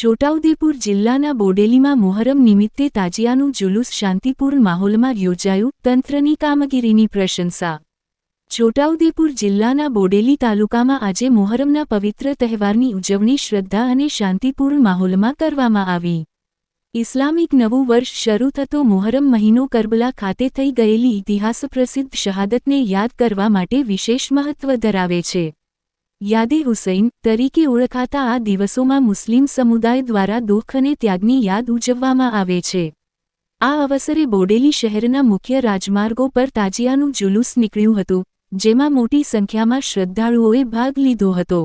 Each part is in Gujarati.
છોટાઉદેપુર જિલ્લાના બોડેલીમાં મોહરમ નિમિત્તે તાજિયાનું જુલુસ શાંતિપૂર્ણ માહોલમાં યોજાયું તંત્રની કામગીરીની પ્રશંસા. છોટાઉદેપુર જિલ્લાના બોડેલી તાલુકામાં આજે મોહરમના પવિત્ર તહેવારની ઉજવણી શ્રદ્ધા અને શાંતિપૂર્ણ માહોલમાં કરવામાં આવી. ઇસ્લામિક નવું વર્ષ શરૂ થતો મોહરમ મહિનો કરબલા ખાતે થઈ ગયેલી ઇતિહાસ પ્રસિદ્ધ શહાદતને યાદ કરવા માટે વિશેષ મહત્વ ધરાવે છે. યાદે હુસૈન તરીકે ઓળખાતા આ દિવસોમાં મુસ્લિમ સમુદાય દ્વારા દુઃખ અને ત્યાગની યાદ ઉજવવામાં આવે છે. આ અવસરે બોડેલી શહેરના મુખ્ય રાજમાર્ગો પર તાજિયાનું જુલુસ નીકળ્યું હતું, જેમાં મોટી સંખ્યામાં શ્રદ્ધાળુઓએ ભાગ લીધો હતો.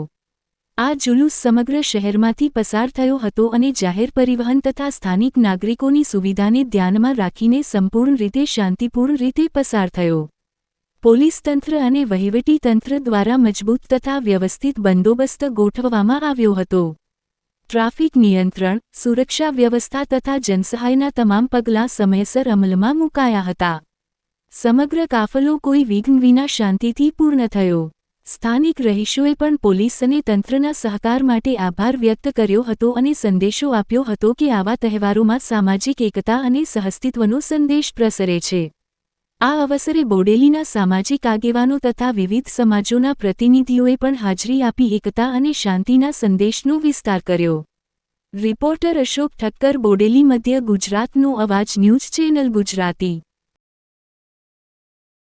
આ જુલુસ સમગ્ર શહેરમાંથી પસાર થયો હતો અને જાહેર પરિવહન તથા સ્થાનિક નાગરિકોની સુવિધાને ધ્યાનમાં રાખીને સંપૂર્ણ રીતે શાંતિપૂર્ણ રીતે પસાર થયો. પોલીસ તંત્ર અને વહીવટી તંત્ર દ્વારા મજબૂત તથા વ્યવસ્થિત બંદોબસ્ત ગોઠવવામાં આવ્યો હતો. ટ્રાફિક નિયંત્રણ, સુરક્ષા વ્યવસ્થા તથા જનસહાયના તમામ પગલાં સમયસર અમલમાં મુકાયા હતા. સમગ્ર કાફલો કોઈ વિઘ્ન વિના શાંતિથી પૂર્ણ થયો. સ્થાનિક રહીશોએ પણ પોલીસ અને તંત્રના સહકાર માટે આભાર વ્યક્ત કર્યો હતો અને સંદેશો આપ્યો હતો કે આવા તહેવારોમાં સામાજિક એકતા અને સહઅસ્તિત્વનો સંદેશ પ્રસરે છે. આ અવસરે બોડેલીના સામાજિક આગેવાનો તથા વિવિધ સમાજોના પ્રતિનિધિઓએ પણ હાજરી આપી એકતા અને શાંતિના સંદેશનો વિસ્તાર કર્યો. રિપોર્ટર અશોક ઠક્કર બોડેલી મધ્ય ગુજરાતનો અવાજ ન્યૂઝ ચેનલ ગુજરાતી.